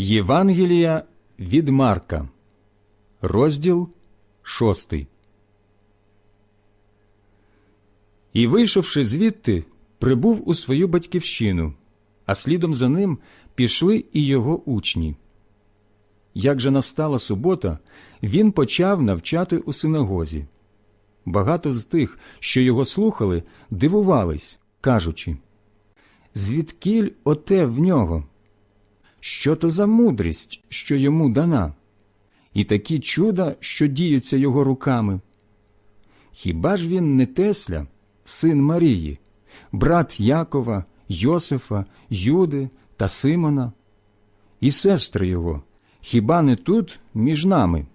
Євангелія від Марка, розділ шостий. І, вийшовши звідти, прибув у свою батьківщину, а слідом за ним пішли і його учні. Як же настала субота, він почав навчати у синагозі. Багато з тих, що його слухали, дивувались, кажучи Звідкіль оте в нього? Що то за мудрість, що йому дана, і такі чуда, що діються його руками? Хіба ж він не Тесля, син Марії, брат Якова, Йосифа, Юди та Симона? І сестри його, хіба не тут між нами?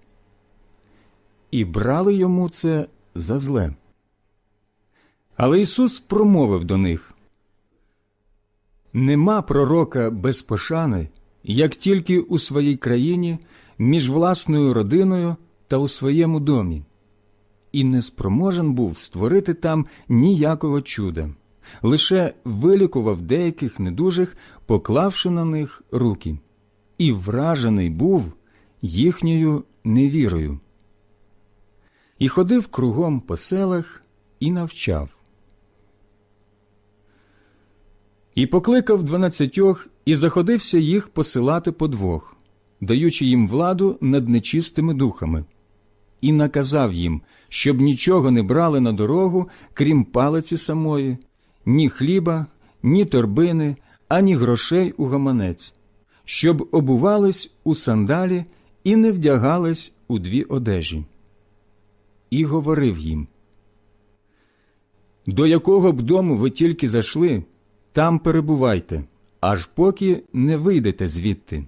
І брали йому це за зле. Але Ісус промовив до них Нема пророка без пошани, як тільки у своїй країні, між власною родиною та у своєму домі, і не спроможен був створити там ніякого чуда, лише вилікував деяких недужих, поклавши на них руки, і вражений був їхньою невірою. І ходив кругом по селах і навчав. І покликав дванадцятьох і заходився їх посилати по двох, даючи їм владу над нечистими духами, і наказав їм, щоб нічого не брали на дорогу, крім палиці самої, ні хліба, ні торбини, ані грошей у гаманець, щоб обувались у сандалі і не вдягались у дві одежі. І говорив їм До якого б дому ви тільки зайшли, там перебувайте, аж поки не вийдете звідти.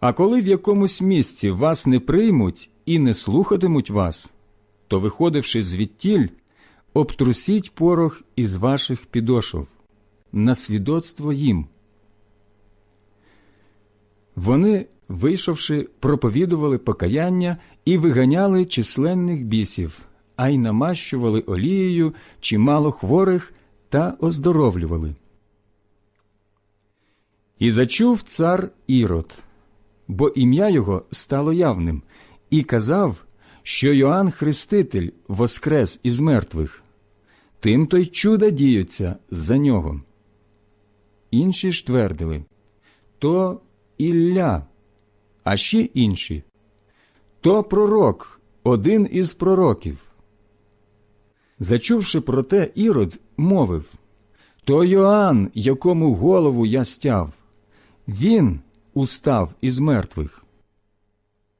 А коли в якомусь місці вас не приймуть і не слухатимуть вас, то, виходивши звідтіль, обтрусіть порох із ваших підошов на свідоцтво їм. Вони, вийшовши, проповідували покаяння і виганяли численних бісів, а й намащували олією чимало хворих та оздоровлювали. І зачув цар Ірод, бо ім'я його стало явним, і казав, що Йоанн Хреститель воскрес із мертвих, тим то й чуда діються за нього. Інші ж твердили то Ілля, а ще інші то пророк, один із пророків. Зачувши про те, Ірод мовив То Йоанн, якому голову я стяв, він устав із мертвих.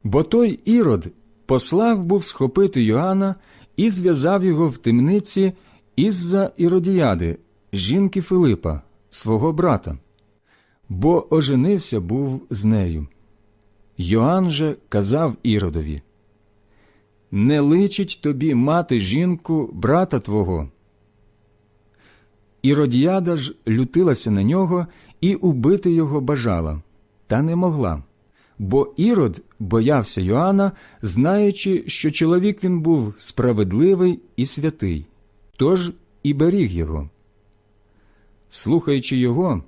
Бо той Ірод послав був схопити Йоанна і зв'язав його в темниці із-за Іродіяди, жінки Филипа, свого брата, бо оженився був з нею. Йоанн же казав Іродові Не личить тобі мати жінку брата твого. Іродіяда ж лютилася на нього і убити його бажала, та не могла. Бо Ірод боявся Йоанна, знаючи, що чоловік він був справедливий і святий, тож і беріг його. Слухаючи його,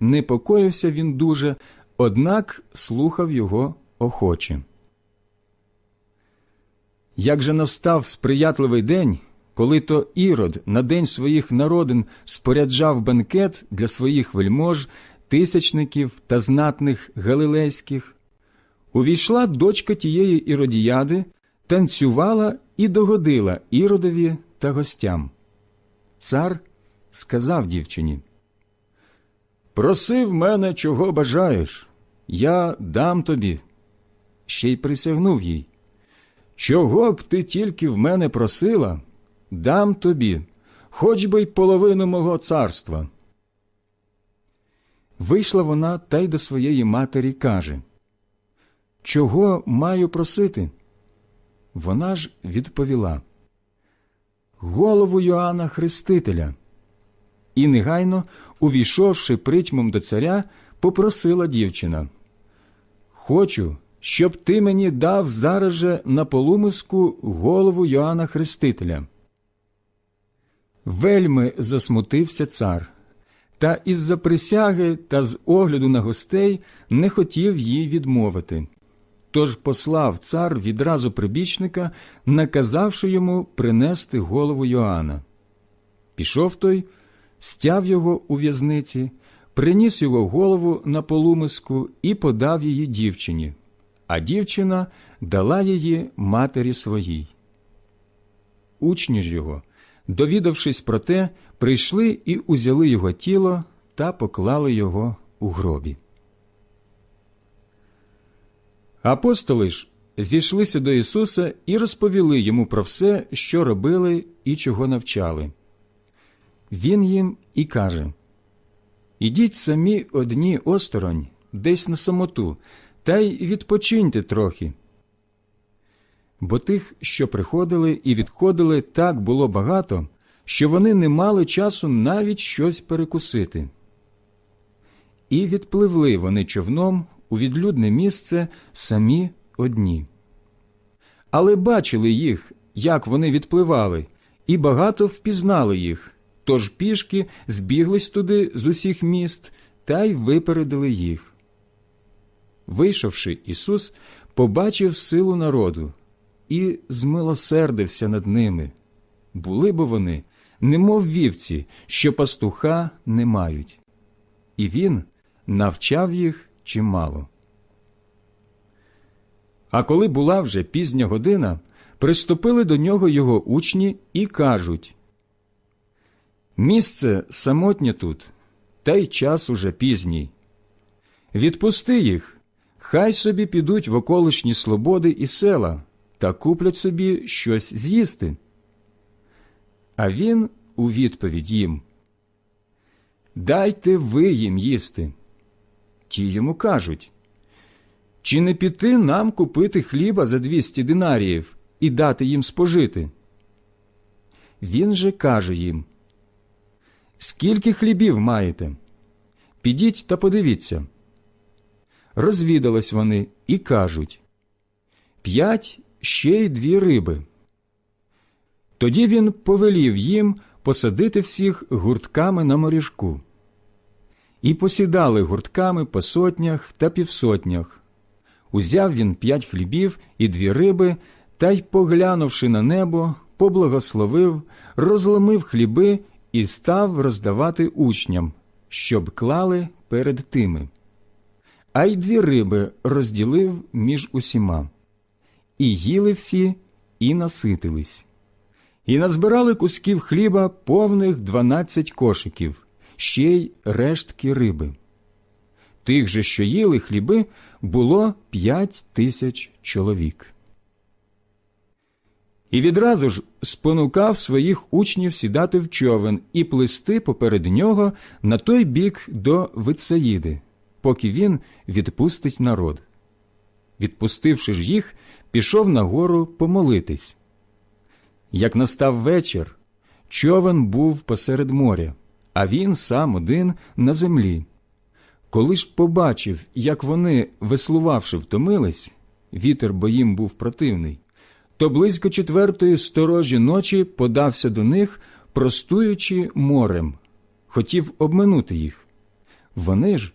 непокоївся він дуже, однак слухав його охоче. Як же настав сприятливий день, коли то Ірод на день своїх народин споряджав бенкет для своїх вельмож, тисячників та знатних галилейських, увійшла дочка тієї іродіяди, танцювала і догодила Іродові та гостям. Цар сказав дівчині Проси в мене, чого бажаєш, я дам тобі. Ще й присягнув їй. Чого б ти тільки в мене просила, дам тобі, хоч би й половину мого царства. Вийшла вона та й до своєї матері каже Чого маю просити? Вона ж відповіла Голову Йоанна Хрестителя. І негайно, увійшовши притьмом до царя, попросила дівчина Хочу, щоб ти мені дав зараз же на полумиску голову Йоанна Хрестителя. Вельми засмутився цар, та із-за присяги та з огляду на гостей не хотів їй відмовити. Тож послав цар відразу прибічника, наказавши йому принести голову Йоанна. Пішов той, стяв його у в'язниці, приніс його голову на полумиску і подав її дівчині, а дівчина дала її матері своїй. Учні ж його, довідавшись про те, прийшли і узяли його тіло та поклали його у гробі. Апостоли ж зійшлися до Ісуса і розповіли йому про все, що робили і чого навчали. Він їм і каже Ідіть самі одні осторонь, десь на самоту, та й відпочиньте трохи. Бо тих, що приходили і відходили, так було багато, що вони не мали часу навіть щось перекусити. І відпливли вони човном у відлюдне місце самі одні. Але бачили їх, як вони відпливали, і багато впізнали їх, тож пішки збіглись туди з усіх міст та й випередили їх. Вийшовши, Ісус побачив силу народу і змилосердився над ними. Були бо вони, немов вівці, що пастуха не мають. І він навчав їх чимало. А коли була вже пізня година, приступили до нього його учні і кажуть Місце самотнє тут, та й час уже пізній. Відпусти їх, хай собі підуть в околишні слободи і села та куплять собі щось з'їсти. А він у відповідь їм Дайте ви їм їсти. Ті йому кажуть Чи не піти нам купити хліба за двісті динаріїв і дати їм спожити? Він же каже їм Скільки хлібів маєте? Підіть та подивіться. Розвідались вони і кажуть П'ять ще й дві риби. Тоді він повелів їм посадити всіх гуртками на моріжку. І посідали гуртками по сотнях та півсотнях. Узяв він п'ять хлібів і дві риби, та й, поглянувши на небо, поблагословив, розломив хліби і став роздавати учням, щоб клали перед тими. А й дві риби розділив між усіма. І їли всі, і наситились. І назбирали кусків хліба повних дванадцять кошиків, ще й рештки риби. Тих же, що їли хліби, було п'ять тисяч чоловік. І відразу ж спонукав своїх учнів сідати в човен і плисти поперед нього на той бік до Вицаїди, поки він відпустить народ. Відпустивши ж їх, пішов на гору помолитись. Як настав вечір, човен був посеред моря, а він сам один на землі. Коли ж побачив, як вони, веслувавши, втомились, вітер бо їм був противний, то близько четвертої сторожі ночі подався до них, простуючи морем, хотів обминути їх. Вони ж,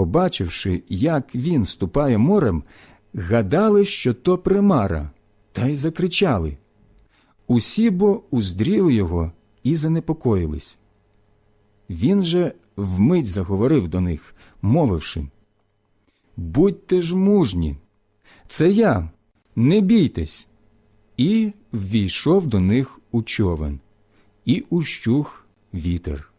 побачивши, як він ступає морем, гадали, що то примара, та й закричали. Усі бо уздріли його і занепокоїлись. Він же вмить заговорив до них, мовивши Будьте ж мужні, це я, не бійтесь. І ввійшов до них у човен, і ущух вітер.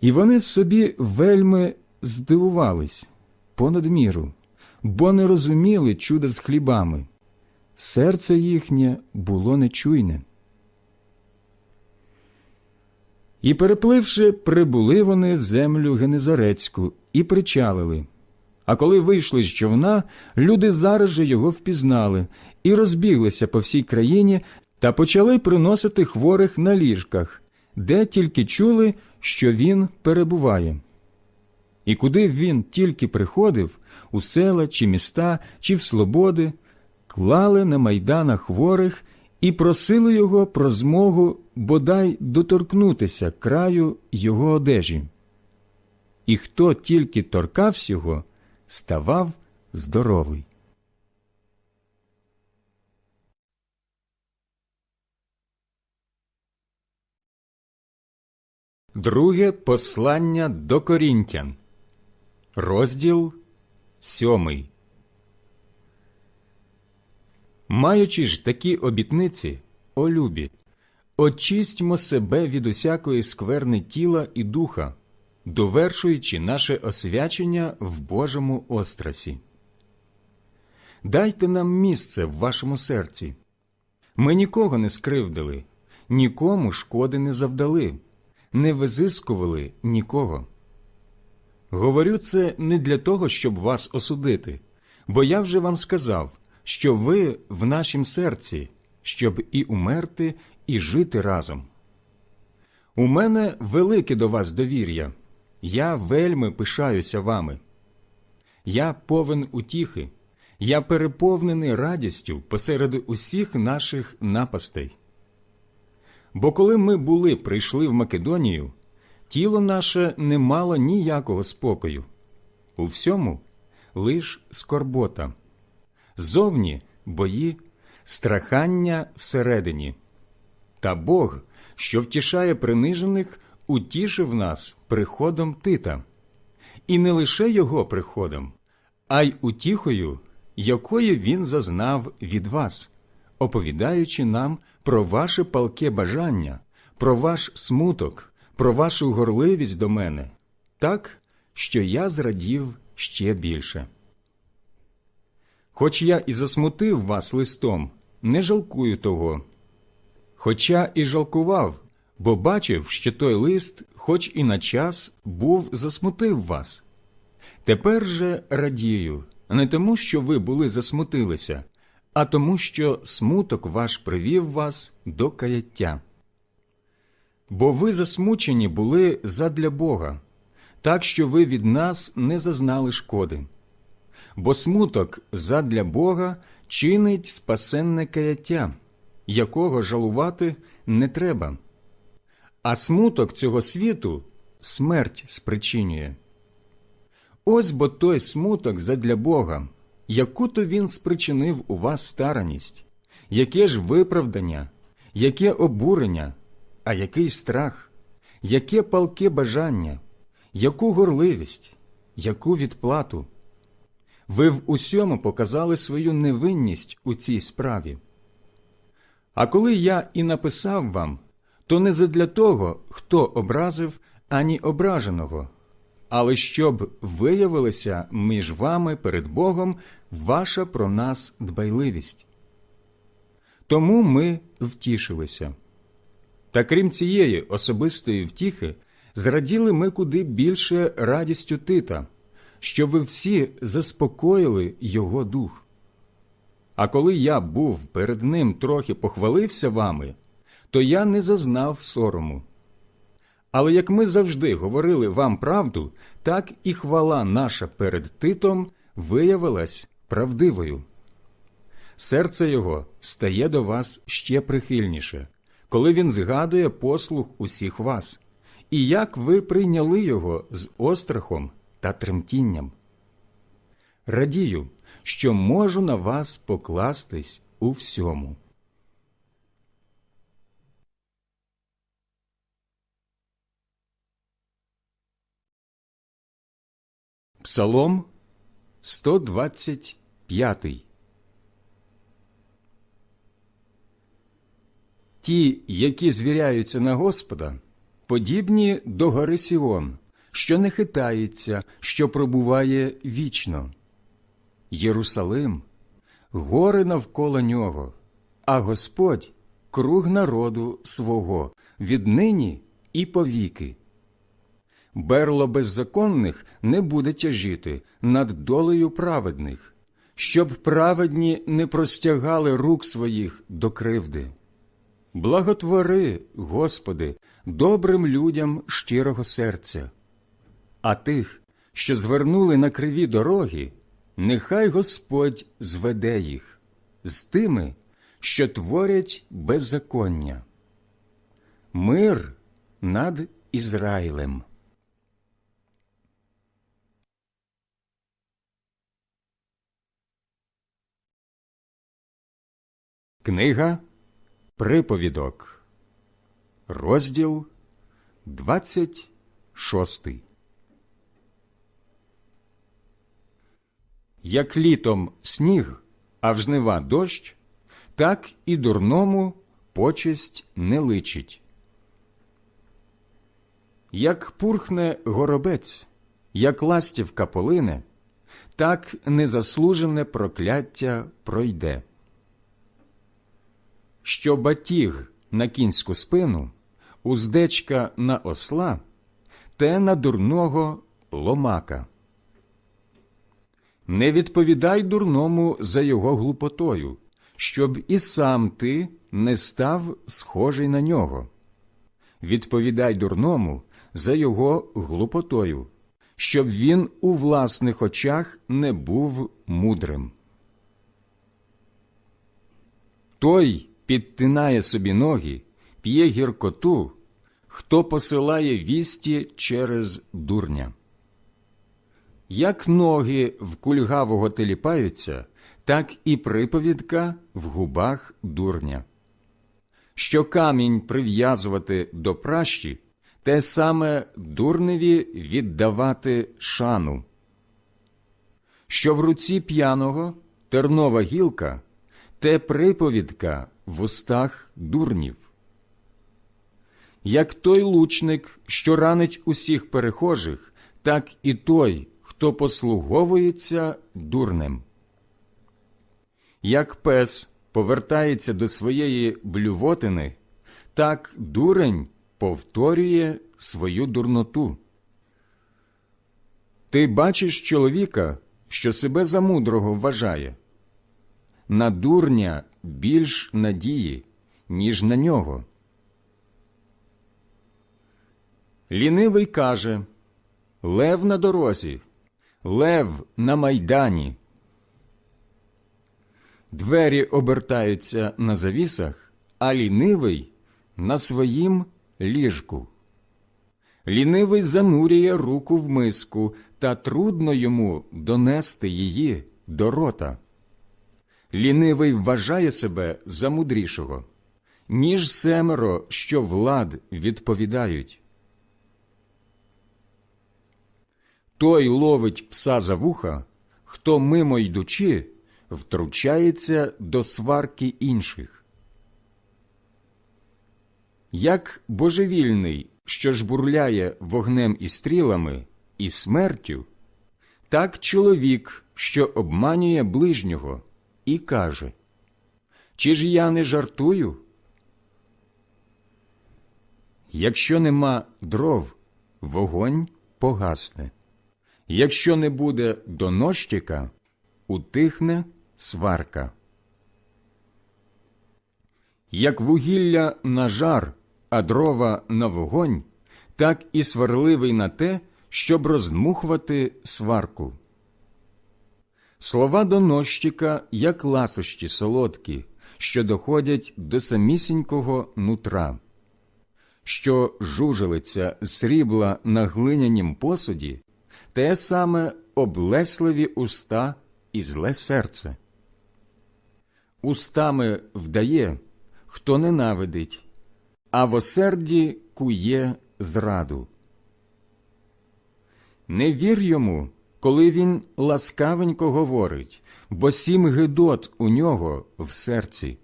І вони в собі вельми здивувались понад міру, бо не розуміли чуда з хлібами. Серце їхнє було нечуйне. І, перепливши, прибули вони в землю Генезарецьку і причалили. А коли вийшли з човна, люди зараз же його впізнали і розбіглися по всій країні та почали приносити хворих на ліжках, де тільки чули, що він перебуває. І куди він тільки приходив, у села чи міста, чи в слободи, клали на майданах хворих і просили його про змогу бодай доторкнутися краю його одежі. І хто тільки торкався його, ставав здоровий. Друге послання до Корінтян, розділ сьомий. Маючи ж такі обітниці, о любі, очистьмо себе від усякої скверни тіла і духа, довершуючи наше освячення в Божому острасі. Дайте нам місце в вашому серці. Ми нікого не скривдили, нікому шкоди не завдали, не визискували нікого. Говорю це не для того, щоб вас осудити, бо я вже вам сказав, що ви в нашім серці, щоб і умерти, і жити разом. У мене велике до вас довір'я, я вельми пишаюся вами. Я повен утіхи, я переповнений радістю посеред усіх наших напастей. Бо коли ми були прийшли в Македонію, тіло наше не мало ніякого спокою. У всьому лиш скорбота, зовні бої, страхання всередині. Та Бог, що втішає принижених, утішив нас приходом Тита, і не лише його приходом, а й утіхою, якої він зазнав від вас, оповідаючи нам про ваше палке бажання, про ваш смуток, про вашу горливість до мене, так, що я зрадів ще більше. Хоч я і засмутив вас листом, не жалкую того. Хоча і жалкував, бо бачив, що той лист, хоч і на час, був засмутив вас. Тепер же радію, не тому, що ви були засмутилися, а тому, що смуток ваш привів вас до каяття. Бо ви засмучені були задля Бога, так що ви від нас не зазнали шкоди. Бо смуток задля Бога чинить спасенне каяття, якого жалувати не треба. А смуток цього світу смерть спричинює. Ось бо той смуток задля Бога, яку то він спричинив у вас стараність, яке ж виправдання, яке обурення, а який страх, яке палке бажання, яку горливість, яку відплату. Ви в усьому показали свою невинність у цій справі. А коли я і написав вам, то не задля того, хто образив, ані ображеного, але щоб виявилася між вами перед Богом ваша про нас дбайливість. Тому ми втішилися. Та крім цієї особистої втіхи, зраділи ми куди більше радістю Тита, що ви всі заспокоїли його дух. А коли я був перед ним трохи похвалився вами, то я не зазнав сорому. Але як ми завжди говорили вам правду, так і хвала наша перед Титом виявилась правдивою. Серце його стає до вас ще прихильніше, коли він згадує послух усіх вас, і як ви прийняли його з острахом та тремтінням. Радію, що можу на вас покластись у всьому. Псалом 125 Ті, які звіряються на Господа, подібні до гори Сіон, що не хитається, що пробуває вічно. Єрусалим, гори навколо нього, а Господь круг народу свого, віднині і повіки. Берло беззаконних не буде тяжіти над долею праведних, щоб праведні не простягали рук своїх до кривди. Благотвори, Господи, добрим людям щирого серця, а тих, що звернули на криві дороги, нехай Господь зведе їх з тими, що творять беззаконня. Мир над Ізраїлем. Книга Приповідок, розділ 26 Як літом сніг, а в жнива дощ, так і дурному почесть не личить. Як пурхне горобець, як ластівка полине, так незаслужене прокляття пройде. Що батіг на кінську спину, уздечка на осла, те на дурного ломака. Не відповідай дурному за його глупотою, щоб і сам ти не став схожий на нього. Відповідай дурному за його глупотою, щоб він у власних очах не був мудрим. Той підтинає собі ноги, п'є гіркоту, хто посилає вісті через дурня. Як ноги в кульгавого теліпаються, так і приповідка в губах дурня. Що камінь прив'язувати до пращі, те саме дурневі віддавати шану. Що в руці п'яного тернова гілка, те приповідка в устах дурнів. Як той лучник, що ранить усіх перехожих, так і той, хто послуговується дурнем. Як пес повертається до своєї блювотини, так дурень повторює свою дурноту. Ти бачиш чоловіка, що себе за мудрого вважає. На дурня більш надії, ніж на нього. Лінивий каже Лев на дорозі, лев на майдані. Двері обертаються на завісах, а лінивий на своїм ліжку. Лінивий занурює руку в миску, та трудно йому донести її до рота. Лінивий вважає себе за мудрішого, ніж семеро, що влад відповідають. Той ловить пса за вуха, хто мимо йдучи, втручається до сварки інших. Як божевільний, що жбурляє вогнем і стрілами і смертю, так чоловік, що обманює ближнього, і каже Чи ж я не жартую? Якщо нема дров, вогонь погасне. Якщо не буде донощика, утихне сварка. Як вугілля на жар, а дрова на вогонь, так і сварливий на те, щоб роздмухувати сварку. Слова донощика, як ласощі солодкі, що доходять до самісінького нутра, що жужелиться срібла на глинянім посуді, те саме облесливі уста і зле серце. Устами вдає, хто ненавидить, а в осерді кує зраду. Не вір йому, коли він ласкавенько говорить, бо сім гидот у нього в серці.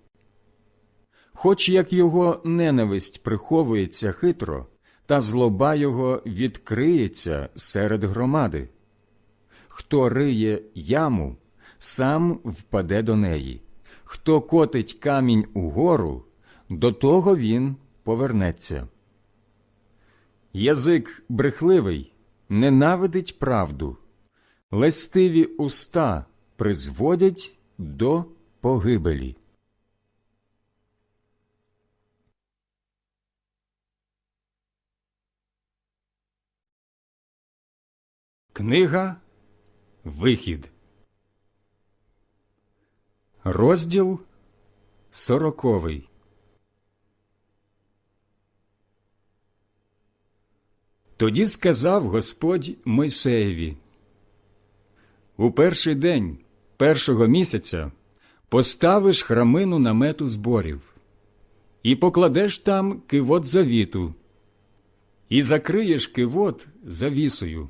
Хоч як його ненависть приховується хитро, та злоба його відкриється серед громади. Хто риє яму, сам впаде до неї, хто котить камінь угору, до того він повернеться. Язик брехливий ненавидить правду, лестиві уста призводять до погибелі. Книга Вихід, розділ сороковий. Тоді сказав Господь Мойсеєві, у перший день першого місяця поставиш храмину намету зборів, і покладеш там кивот завіту, і закриєш кивот завісою,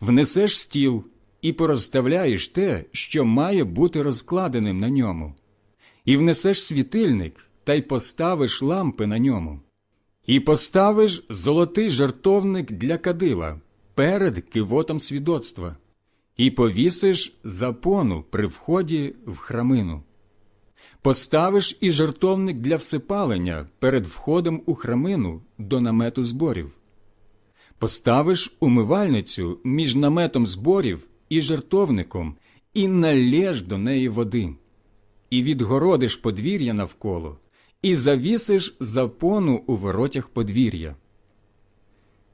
внесеш стіл і порозставляєш те, що має бути розкладеним на ньому, і внесеш світильник та й поставиш лампи на ньому. І поставиш золотий жертовник для кадила перед кивотом свідоцтва, і повісиш запону при вході в храмину. Поставиш і жертовник для всипалення перед входом у храмину до намету зборів. Поставиш умивальницю між наметом зборів і жертовником, і налєш до неї води, і відгородиш подвір'я навколо і завісиш запону у воротях подвір'я.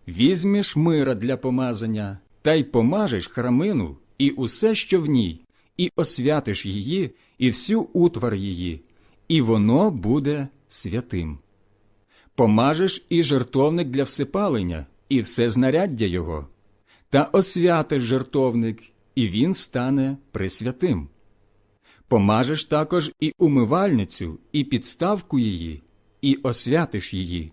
Візьмеш мира для помазання, та й помажеш храмину і усе, що в ній, і освятиш її, і всю утвар її, і воно буде святим. Помажеш і жертовник для всипалення, і все знаряддя його, та освятиш жертовник, і він стане пресвятим. Помажеш також і умивальницю, і підставку її, і освятиш її.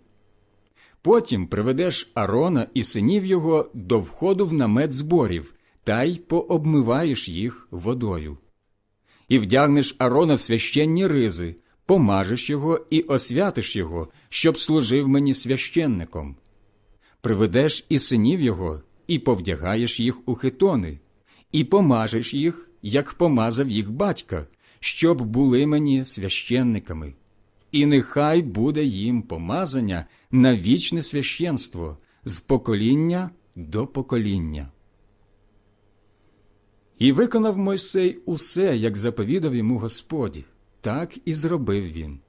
Потім приведеш Арона і синів його до входу в намет зборів, та й пообмиваєш їх водою. І вдягнеш Арона в священні ризи, помажеш його і освятиш його, щоб служив мені священником. Приведеш і синів його, і повдягаєш їх у хитони, і помажеш їх як помазав їх батька, щоб були мені священниками, і нехай буде їм помазання на вічне священство з покоління до покоління. І виконав Мойсей усе, як заповідав йому Господь, так і зробив він.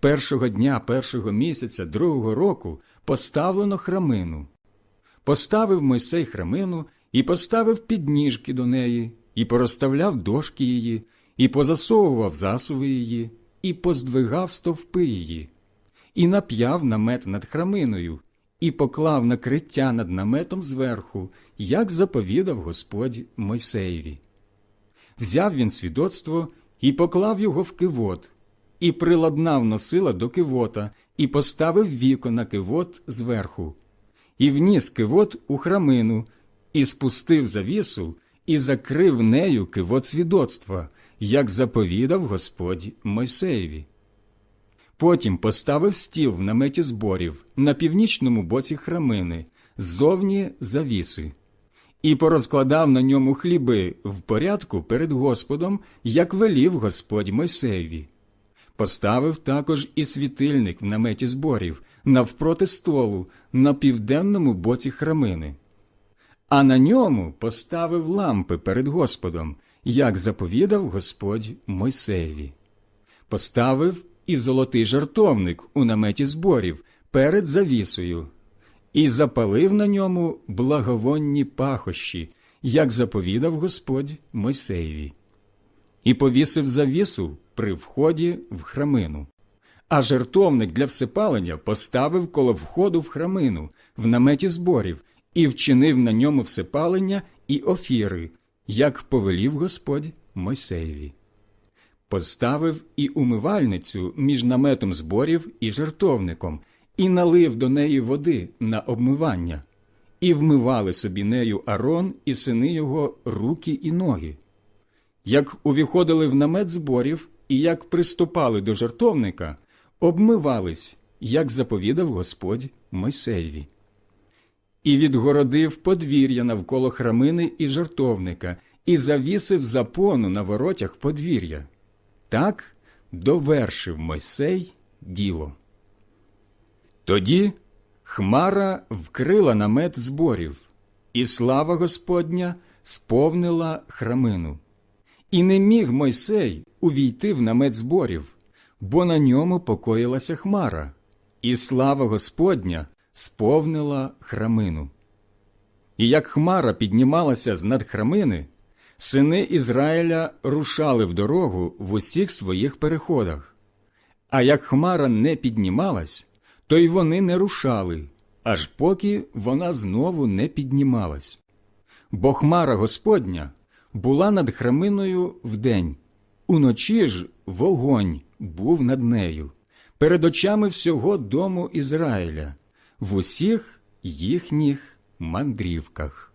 Першого дня першого місяця другого року поставлено храмину. Поставив Мойсей храмину і поставив підніжки до неї, і порозставляв дошки її, і позасовував засуви її, і поздвигав стовпи її, і нап'яв намет над храминою, і поклав накриття над наметом зверху, як заповідав Господь Мойсеєві. Взяв він свідоцтво і поклав його в кивот, і приладнав носила до кивота, і поставив віко на кивот зверху, і вніс кивот у храмину, і спустив завісу, і закрив нею кивот свідоцтва, як заповідав Господь Мойсеєві. Потім поставив стіл в наметі зборів на північному боці храмини, ззовні завіси, і порозкладав на ньому хліби в порядку перед Господом, як велів Господь Мойсеєві. Поставив також і світильник в наметі зборів навпроти столу на південному боці храмини а на ньому поставив лампи перед Господом, як заповідав Господь Мойсеєві. Поставив і золотий жартовник у наметі зборів перед завісою, і запалив на ньому благовонні пахощі, як заповідав Господь Мойсеєві, і повісив завісу при вході в храмину. А жертовник для всипалення поставив коло входу в храмину в наметі зборів і вчинив на ньому всепалення і офіри, як повелів Господь Мойсеєві. Поставив і умивальницю між наметом зборів і жертовником, і налив до неї води на обмивання, і вмивали собі нею Арон і сини його руки і ноги. Як увіходили в намет зборів і як приступали до жертовника, обмивались, як заповідав Господь Мойсеєві і відгородив подвір'я навколо храмини і жартовника, і завісив запону на воротях подвір'я. Так довершив Мойсей діло. Тоді Хмара вкрила намет зборів, і слава Господня сповнила храмину. І не міг Мойсей увійти в намет зборів, бо на ньому покоїлася Хмара, і слава Господня сповнила храмину. І як хмара піднімалася з над храмини, Сини Ізраїля рушали в дорогу в усіх своїх переходах. А як хмара не піднімалась, то й вони не рушали, аж поки вона знову не піднімалась. Бо хмара Господня була над храминою вдень, уночі ж вогонь був над нею, перед очами всього дому Ізраїля, в усіх їхніх мандрівках.